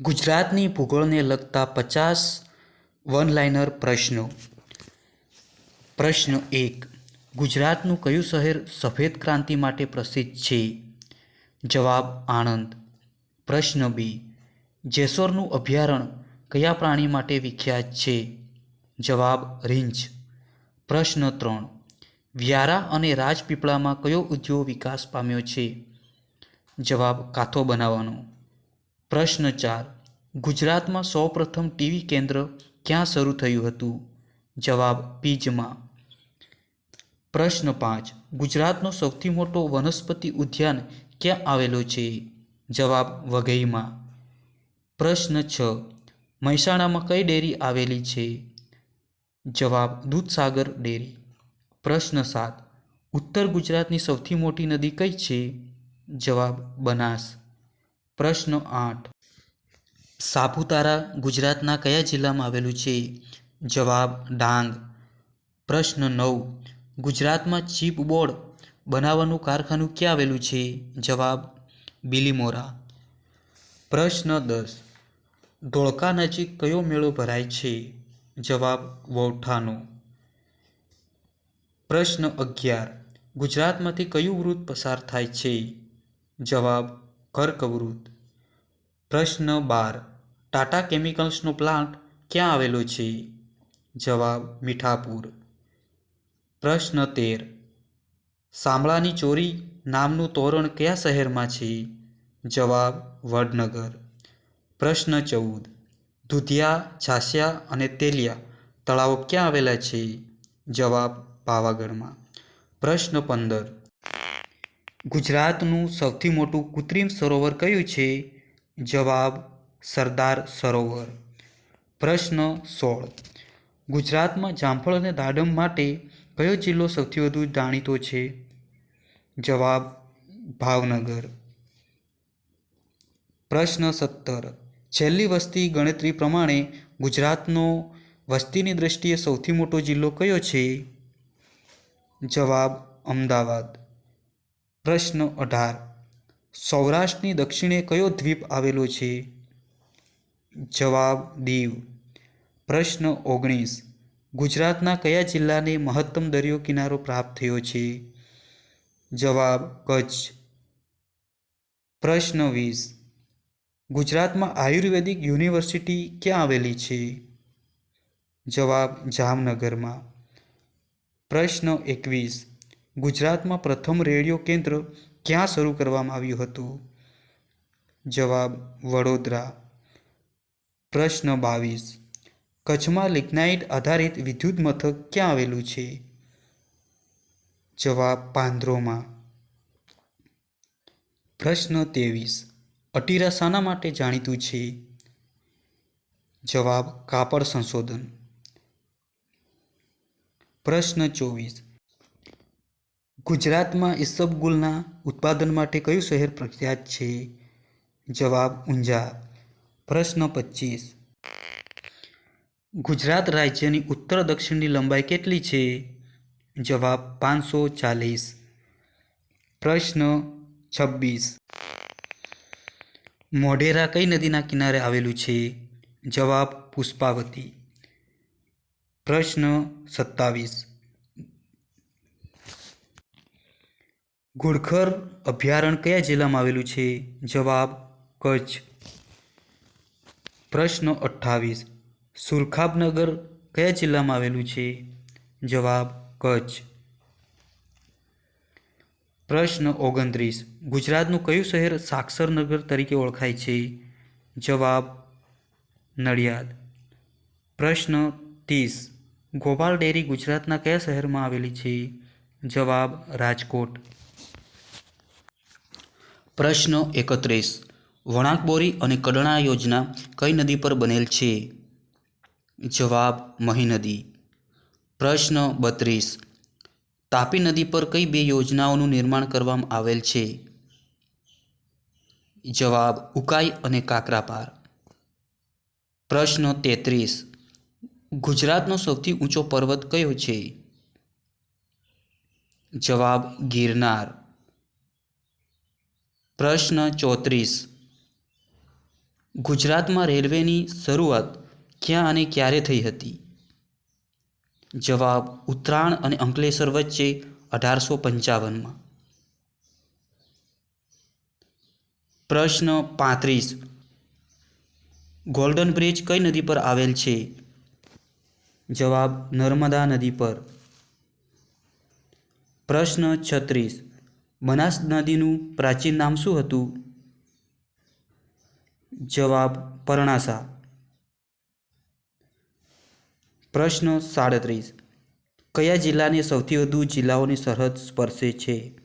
ગુજરાતની ભૂગોળને લગતા પચાસ વન લાઇનર પ્રશ્નો. પ્રશ્ન એક, ગુજરાતનું કયું શહેર સફેદ ક્રાંતિ માટે પ્રસિદ્ધ છે? જવાબ, આણંદ. પ્રશ્ન બી, જેસોરનું અભયારણ્ય કયા પ્રાણી માટે વિખ્યાત છે? જવાબ, રીંછ. પ્રશ્ન ત્રણ, વ્યારા અને રાજપીપળામાં કયો ઉદ્યોગ વિકાસ પામ્યો છે? જવાબ, કાથો બનાવવાનો. પ્રશ્ન ચાર. ગુજરાતમાં સૌપ્રથમ ટીવી કેન્દ્ર ક્યાં શરૂ થયું હતું? જવાબ પીજમાં. પ્રશ્ન પાંચ. ગુજરાતનો સૌથી મોટો વનસ્પતિ ઉદ્યાન ક્યાં આવેલો છે? જવાબ વઘઈમાં. પ્રશ્ન છ. મહેસાણામાં કઈ ડેરી આવેલી છે? જવાબ દૂધસાગર ડેરી. પ્રશ્ન સાત. ઉત્તર ગુજરાતની સૌથી મોટી નદી કઈ છે? જવાબ બનાસ. પ્રશ્ન આઠ. સાપુતારા ગુજરાતના કયા જિલ્લામાં આવેલું છે? જવાબ, ડાંગ. પ્રશ્ન નવ. ગુજરાતમાં ચીપ બોર્ડ બનાવવાનું કારખાનું ક્યાં આવેલું છે? જવાબ, બિલીમોરા. પ્રશ્ન દસ. ધોળકા નજીક કયો મેળો ભરાય છે? જવાબ, વૌઠાનો. પ્રશ્ન અગિયાર. ગુજરાતમાંથી કયું વૃત પસાર થાય છે? જવાબ કર્કવૃત્ત પ્રશ્ન બાર, ટાટા કેમિકલ્સનો પ્લાન્ટ ક્યાં આવેલો છે? જવાબ, મીઠાપુર. પ્રશ્ન તેર શામળાની ચોરી નામનું તોરણ કયા શહેરમાં છે? જવાબ, વડનગર. પ્રશ્ન ચૌદ, દુધિયા, છાસિયા અને તેલિયા તળાવો ક્યાં આવેલા છે? જવાબ, પાવાગઢમાં. પ્રશ્ન પંદર ગુજરાતનું સૌથી મોટું કૃત્રિમ સરોવર કયું છે? જવાબ, સરદાર સરોવર. પ્રશ્ન સોળ. ગુજરાતમાં જામફળ અને દાડમ માટે કયો જિલ્લો સૌથી વધુ જાણીતો છે? જવાબ, ભાવનગર. પ્રશ્ન સત્તર. છેલ્લી વસ્તી ગણતરી પ્રમાણે ગુજરાતનો વસ્તીની દ્રષ્ટિએ સૌથી મોટો જિલ્લો કયો છે? જવાબ, અમદાવાદ. પ્રશ્ન અઢાર. સૌરાષ્ટ્રની દક્ષિણે કયો દ્વીપ આવેલો છે? જવાબ દીવ. પ્રશ્ન ઓગણીસ. ગુજરાતના કયા જિલ્લાને મહત્તમ દરિયો કિનારો પ્રાપ્ત થયો છે? જવાબ કચ્છ. પ્રશ્ન વીસ. ગુજરાતમાં આયુર્વેદિક યુનિવર્સિટી ક્યાં આવેલી છે? જવાબ જામનગરમાં. પ્રશ્ન એકવીસ. ગુજરાતમાં પ્રથમ રેડિયો કેન્દ્ર ક્યાં શરૂ કરવામાં આવ્યું હતું? જવાબ, વડોદરા. પ્રશ્ન બાવીસ. કચ્છમાં લિગ્નાઇટ આધારિત વિદ્યુત મથક ક્યાં આવેલું છે? જવાબ, પાંદરોમાં. પ્રશ્ન ત્રેવીસ. અટીરા શાના માટે જાણીતું છે? જવાબ, કાપડ સંશોધન. પ્રશ્ન ચોવીસ. ગુજરાતમાં ઈસબગુલના ઉત્પાદન માટે કયું શહેર પ્રખ્યાત છે? જવાબ ઊંઝા. પ્રશ્ન પચીસ. ગુજરાત રાજ્યની ઉત્તર દક્ષિણની લંબાઈ કેટલી છે? જવાબ પાંચસો ચાલીસ. પ્રશ્ન છવ્વીસ મોઢેરા કઈ નદીના કિનારે આવેલું છે? જવાબ પુષ્પાવતી. પ્રશ્ન સત્તાવીસ. ઘુડખર અભયારણ્ય કયા જિલ્લામાં આવેલું છે? જવાબ, કચ્છ. પ્રશ્ન અઠ્ઠાવીસ. સુરખાબનગર કયા જિલ્લામાં આવેલું છે? જવાબ, કચ્છ. પ્રશ્ન ઓગણત્રીસ. ગુજરાતનું કયું શહેર સાક્ષરનગર તરીકે ઓળખાય છે? જવાબ, નડિયાદ. પ્રશ્ન ત્રીસ. ગોપાલ ડેરી ગુજરાતના કયા શહેરમાં આવેલી છે? જવાબ, રાજકોટ. પ્રશ્ન એકત્રીસ. વણાકબોરી અને કડણા યોજના કઈ નદી પર બનેલ છે? જવાબ, મહી નદી. પ્રશ્ન બત્રીસ. તાપી નદી પર કઈ બે યોજનાઓનું નિર્માણ કરવામાં આવેલ છે? જવાબ, ઉકાઈ અને કાકરાપાર. પ્રશ્ન તેત્રીસ. ગુજરાતનો સૌથી ઊંચો પર્વત કયો છે? જવાબ, ગિરનાર. પ્રશ્ન ચોત્રીસ. ગુજરાતમાં રેલવેની શરૂઆત ક્યાં અને ક્યારે થઈ હતી? જવાબ ઉત્તરાયણ અને અંકલેશ્વર વચ્ચે અઢારસો પંચાવનમાં. પ્રશ્ન પાંત્રીસ. ગોલ્ડન બ્રિજ કઈ નદી પર આવેલ છે? જવાબ નર્મદા નદી પર. પ્રશ્ન છત્રીસ. બનાસ નદીનું પ્રાચીન નામ શું હતું? જવાબ, પરણાસા. પ્રશ્ન સાડત્રીસ. કયા જિલ્લાને સૌથી વધુ જિલ્લાઓની સરહદ સ્પર્શે છે?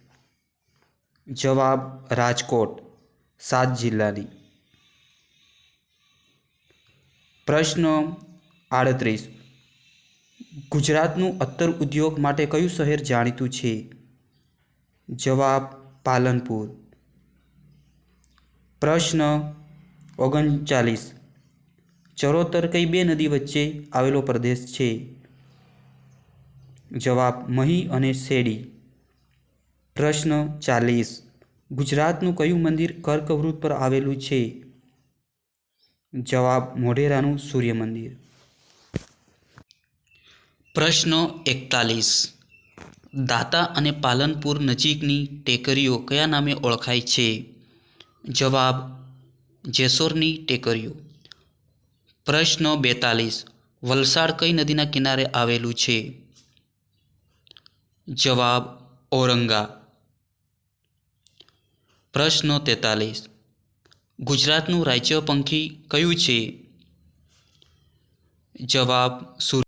જવાબ, રાજકોટ, સાત જિલ્લાની. પ્રશ્ન આડત્રીસ. ગુજરાતનું અત્તર ઉદ્યોગ માટે કયું શહેર જાણીતું છે? જવાબ પાલનપુર. પ્રશ્ન ઓગણચાલીસ. ચરોતર કઈ બે નદી વચ્ચે આવેલો પ્રદેશ છે? જવાબ મહી અને શેડી. પ્રશ્ન ચાલીસ. ગુજરાતનું કયું મંદિર કર્કવૃત પર આવેલું છે? જવાબ મોઢેરાનું સૂર્ય મંદિર પ્રશ્ન એકતાલીસ. દાતા અને પાલનપુર નજીકની ટેકરીઓ કયા નામે ઓળખાય છે? જવાબ, જેસોરની ટેકરીઓ. પ્રશ્ન બેતાલીસ, વલસાડ કઈ નદીના કિનારે આવેલું છે? જવાબ, ઔરંગા. પ્રશ્ન તેતાલીસ, ગુજરાતનું રાજ્ય પંખી કયું છે? જવાબ સૂર્ય